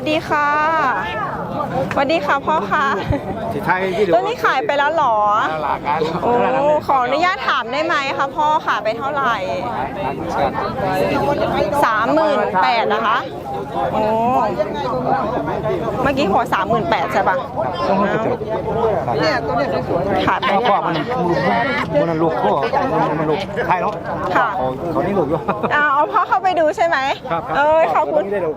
วัสดีค่ะสวัสดีค่ะพ่อค่ะสิไทยที่ดูตัวนี้ขายไปแล้วเหรอตลาดการโอ้ขออนุญาตถามได้ไหมคะพ่อขายไปเท่าไหร่สามหมื่นแปดนะคะโอ้เมื่อกี้ขอสามหมื่นแปดใช่ปะเนี่ยตัวเนี้ยสวยขายไปพ่อมันมันลูกพ่อมันลูกไทยเนาะค่ะเขานี่ลูกอยู่อ้าวเอาพ่อเข้าไป ดูใช่ไหมครับเอ้ยขอบคุณได้ลูก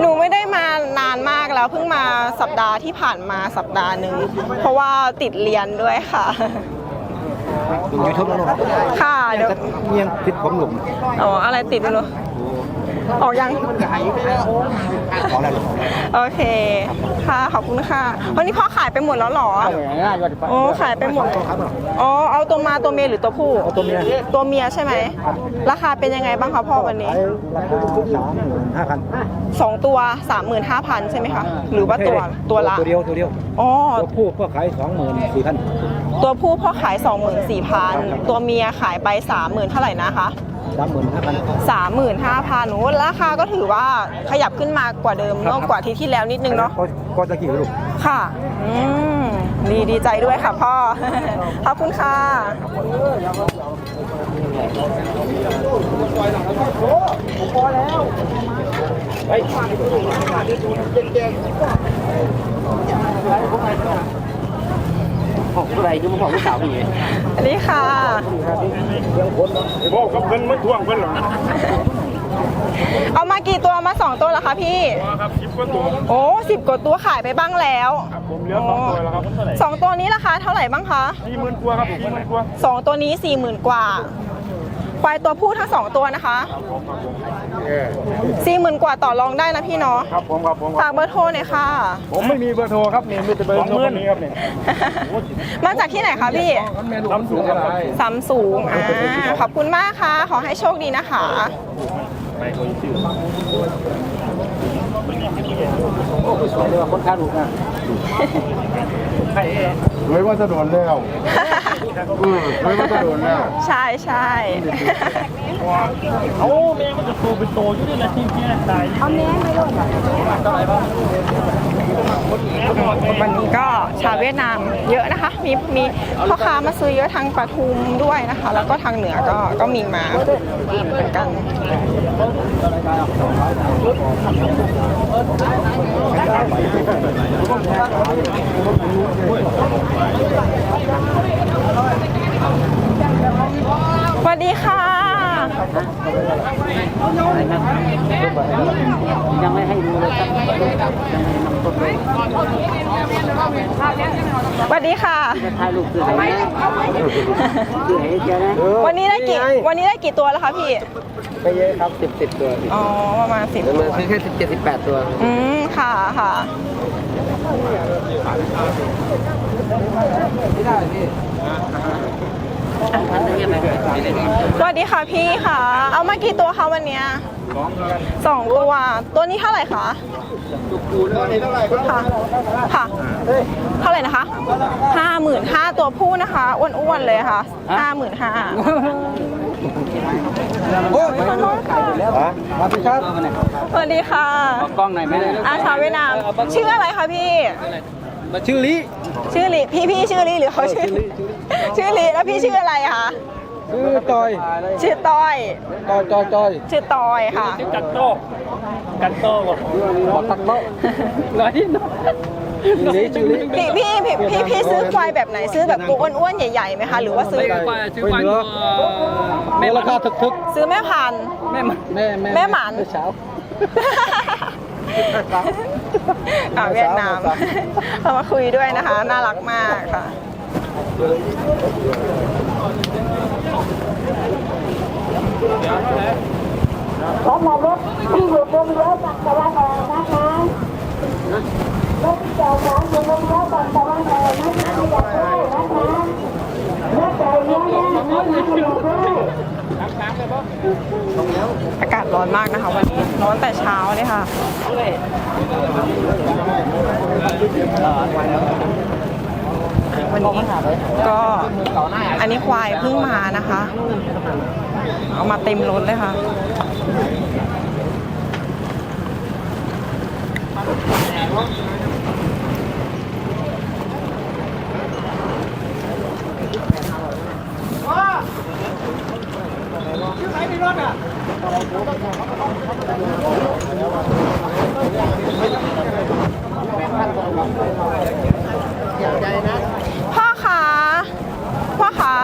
หนูไม่ได้มานานมากแล้วเพิ่งมาสัปดาห์ที่ผ่านมาสัปดาห์หนึ่งเพราะว่าติดเรียนด้วยค่ะยูทูบแล้วลูกค่ะเดี๋ยวเมียงติดผมหลุมอ๋ออะไรติดไม่รู้ ออกยังขอแล้วลูกโอเค ค่ะ ขอบคุณค่ะวันนี้พ่อขายไปหมดแล้วเหรอโอ้ขายไปหมดครับอ๋อเอาตัวมาตัวเมียหรือตัวผู้เอาตัวเมียตัวเมียใช่ไหม ราคาเป็นยังไงบ้างคะพ่อวันนี้ขายราคาสามหมื่นห้าพันสองตัว35,000ใช่ไหมคะหรือว่าตัวตัวละตัวเดียวตัวเดียวอ๋อตัวผู้ก็ขายสองหมื่นสี่พันตัวผู้พ่อขาย24,000ตัวเมียขายไป30,000เท่าไหร่นะคะ สามหมื่นห้าพัน35,000โอ้ราคาก็ถือว่าขยับขึ้นมากว่าเดิมเมื่อกว่าที่ที่แล้วนิดนึงเนาะก็จะกี่ลูก ค่ะ อืม ดีดีใจด้วยค่ะพ่อ ขอบคุณค่ะ ของอะไรที่มันของลูกสาวนี่อันนี้ค่ะบอกกับเพิ่นมันท่วงเพิ่นเหรอเอามากี่ตัวมาสองตัวแล้วคะพี่ครับคลิปก็ตัวโอ้สิบกว่าตัวขายไปบ้างแล้วครับผมเหลือสองตัวแล้วครับสองตัวนี้ราคาเท่าไหร่บ้างคะสี่หมื่นกว่าครับสี่หมื่นกว่าสองตัวนี้สี่หมื่นกว่า ควายตัวผู้ทั้งสองตัวนะคะสี่หมื่นกว่าต่อรองได้นะพี่เนาะครับผมครับผมฝากเบอร์โทรหน่อยค่ะ ผมไม่มีเบอร์โทรครับนี่มีแต่เบอร์โทรคนนี้ครับนี่มาจากที่ไหนคะพี่ลำสูงครับซัมสูงอ่าขอบคุณมากค่ะ ขอให้โชคดีนะคะ โอ้สวยเลยว่าคนค้าลูกนะเลยว่าจะโดนแล้วอือเลยว่าจะโดนแล้ว ใช่ใช่เอาแม่มันจะโตเป็นโตอยู่นี่แหละที่แก่ตาย วันนี้ก็ชาวเวียดนามเยอะนะคะ มีมีพ่อค้ามาซื้อเยอะทางปทุมด้วยนะคะ แล้วก็ทางเหนือก็ก็มีมาเหมือนกันสวัสดีค่ะ ยังไม่ให้ดูเลยครับยังไม่นำต้นเลยสวัสดีค่ะถ่ายรูปคือให้นะคือให้เจอนะวันนี้ได้กี่วันนี้ได้กี่ตัวแล้วคะพี่ไม่เยอะครับสิบสิบตัวอ๋อประมาณสิบประมาณซื้อแค่สิบเจ็ดสิบแปดตัว อืมค่ะค่ะ สวัสดีค่ะพี่ค่ะ เอามากี่ตัวคะวันเนี้ยสองตัว ตัวนี้เท่าไหร่คะค่ะค่ะ เท่าไหร่นะคะห้าหมื่นห้าตัวผู้นะคะอ้วนๆเลยค่ะห้าหมื่นห้าโอ้ยขอโทษค่ะมาพี่ครับสวัสดีค่ะกล้องไหนไหมเนี่ยอาชาวเวียดนามชื่ออะไรคะพี่มาชื่อลิชื่อลิพี่พี่ชื่อลิหรือเขาชื่อ ชื่อลิแล้วพี่ชื่ออะไรคะ ชื่อจอยชื่อต้อย จอยจอยจอยชื่อตอยค่ะกันโตกันโตก่อนบอกตักโต๊ะน้อยนิดหน่อยลิชื่อลิพี่พี่พี่พี่พี่ซื้อควายแบบไหนซื้อแบบตัวอ้วนๆใหญ่ๆไหมคะ หรือว่าซื้อชื่อควายไม่ราคาทึกซื้อแม่พันธุ์ๆแม่แม่แม่หมัน เช้า อ่าเวียดนามเรามาคุยด้วยนะคะ น่ารักมากค่ะ สำหรับรถที่อยู่ตรงเลี้ฝั่งตะวันออกนะคะรถที่จอดขวางอยู่ตรงเลี้ฝั่งตะวันออกนะคะที่อยากได้นะคะรถใจเลี้ยวแน่รถที่อยากได้อากาศร้อนมากนะคะวันนี้ ร้อนแต่เช้าเลยค่ะ วันนี้ ก็อันนี้ควายเพิ่งมานะคะ เอามาเต็มรถเลยค่ะ พ่อคะพ่อคะ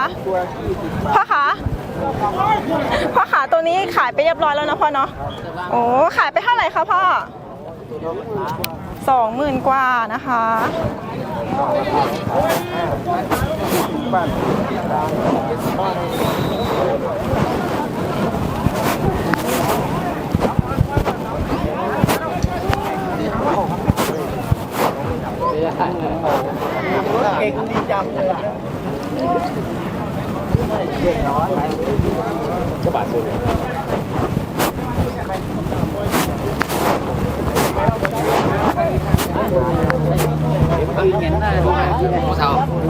พ่อคะ พ่อขาตัวนี้ขายไปเรียบร้อยแล้วนะพ่อเนาะโอ้ขายไปเท่าไหร่คะพ่อสองหมื่นกว่านะคะเก่งดีจังเลย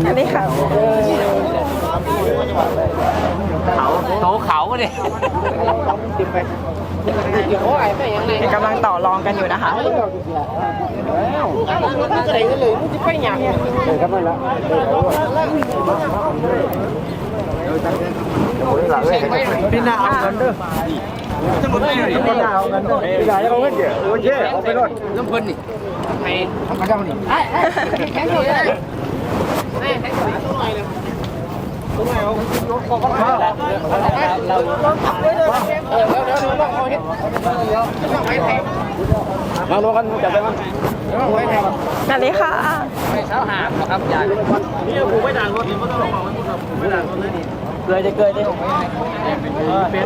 อันนี้ค่ะเขาเขาเขาเนี่ยกำลังต่อรองกันอยู่นะคะ พี่นาเอาเงินเด้อพี่นาเอาเงินเด้อพี่นาเอาเงินเดี๋ยวโอเคเอาไปรถน้ำเพิ่นนี่ไปมาจังนี่ มาลงกันจับไปมั้งอันนี้ค่ะไม่เช้าหาครับยายนี่ผูไม่ด่างรถนี่มันต้องลงมาไม่ด่างรถนี่เกยจะเกยได้เป็น